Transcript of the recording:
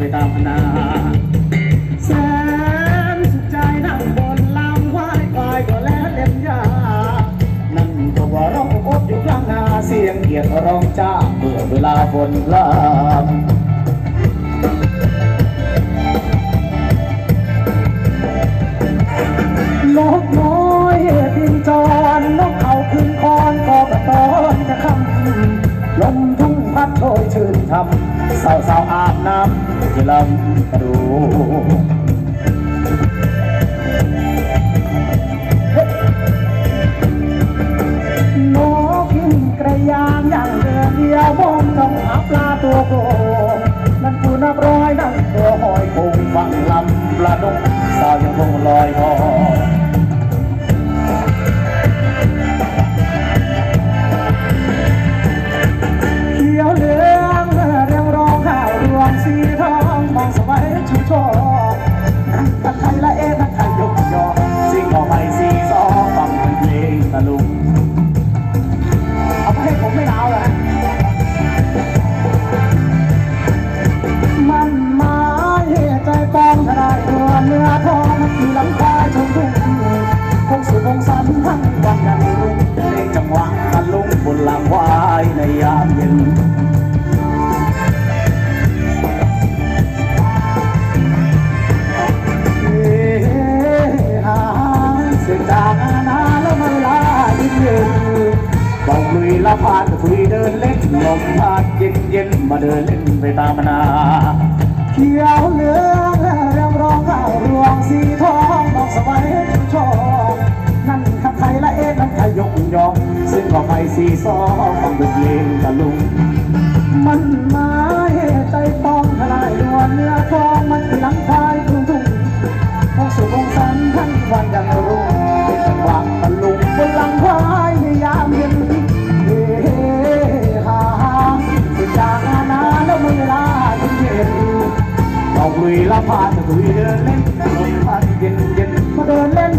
ไปตามพนาแสนสุขใจนั่งบนลำว่ายกวายก็แลเล่นยา นั่งตัวร้องอบอยู่กลางนาเสียงเกียดร้องจ้าเมื่อเวลาฝนลำลกน้อยบินจรนกเขาขึ้นคอนกอกระตอนจะคำลมทุ่งพัดโชยชื่นทำสาวสา น้ำที่ลำกระดูนกกระยางอย่างเรือเดียวมองต้องหาปลาตัวโกนั่นกูนับร้อยนั่งตัวหอยคงฟังลำปลาดงสาวยังคงลอยคอ ใจปองทนายตัวเนื้อทองที่ลำคาชมทุ่งคงสุขคงสันทั้งวันยันรุ่งเพลงจังหวะตะลุงบนลำวายในยามเย็นเฮ้หาเสียงจากอาณาแล้วไม่ลาดินเย็นต้องลุยละพานคุยเดินเล่นลมพัดเย็นเย็นมาเดินเล่นไปตามนาเขี สมัยชอนั่นข้าไทยและเอ็ดนั่นขยกยองซึ่งก็ไปสีซองต้องเป็นเลงตะลุง มันมายใจปองทลายนวลเนื้อทองมันหลังควายทุ่งทุ่งคงสุขคงสันทั้งวันยังรุ่งเป็นจังหวะตะลุงบนหลังควายในยามเย็นเฮ้ฮาฮาสิจากอาณาแล้วเวลาที่เย็นต้องลุยละพานคุยเดินเล่น mudalan